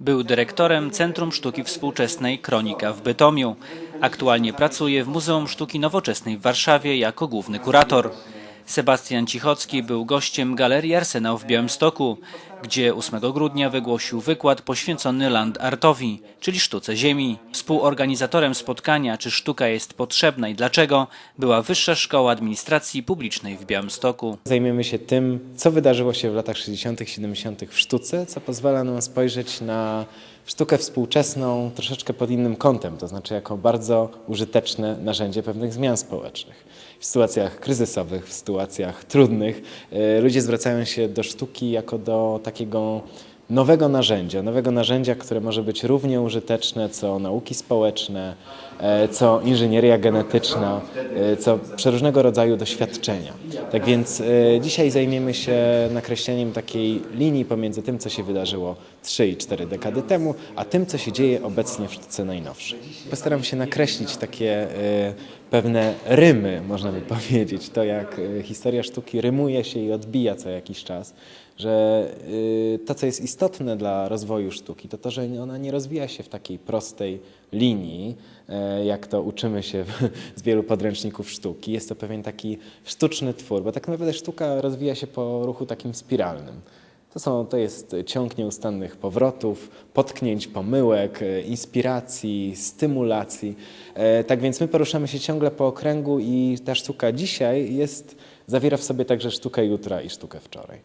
Był dyrektorem Centrum Sztuki Współczesnej Kronika w Bytomiu. Aktualnie pracuje w Muzeum Sztuki Nowoczesnej w Warszawie jako główny kurator. Sebastian Cichocki był gościem Galerii Arsenał w Białymstoku, gdzie 8 grudnia wygłosił wykład poświęcony land artowi, czyli sztuce ziemi. Współorganizatorem spotkania Czy sztuka jest potrzebna i dlaczego była Wyższa Szkoła Administracji Publicznej w Białymstoku. Zajmiemy się tym, co wydarzyło się w latach 60., 70. w sztuce, co pozwala nam spojrzeć na sztukę współczesną troszeczkę pod innym kątem, to znaczy jako bardzo użyteczne narzędzie pewnych zmian społecznych. W sytuacjach kryzysowych, w sytuacjach trudnych e, ludzie zwracają się do sztuki jako do takiego nowego narzędzia, nowego narzędzia, które może być równie użyteczne co nauki społeczne, e, co inżynieria genetyczna, e, co przeróżnego rodzaju doświadczenia. Tak więc e, dzisiaj zajmiemy się nakreśleniem takiej linii pomiędzy tym, co się wydarzyło 3 i 4 dekady temu, a tym, co się dzieje obecnie w sztuce najnowszej. Postaram się nakreślić takie pewne rymy, można by powiedzieć, to jak historia sztuki rymuje się i odbija co jakiś czas, że y, to, co jest istotne dla rozwoju sztuki, to to, że ona nie rozwija się w takiej prostej linii, e, jak to uczymy się z wielu podręczników sztuki. Jest to pewien taki sztuczny twór, bo tak naprawdę sztuka rozwija się po ruchu takim spiralnym. To, są, to jest ciąg nieustannych powrotów, potknięć, pomyłek, e, inspiracji, stymulacji. E, Tak więc my poruszamy się ciągle po okręgu i ta sztuka dzisiaj jest, zawiera w sobie także sztukę jutra i sztukę wczoraj.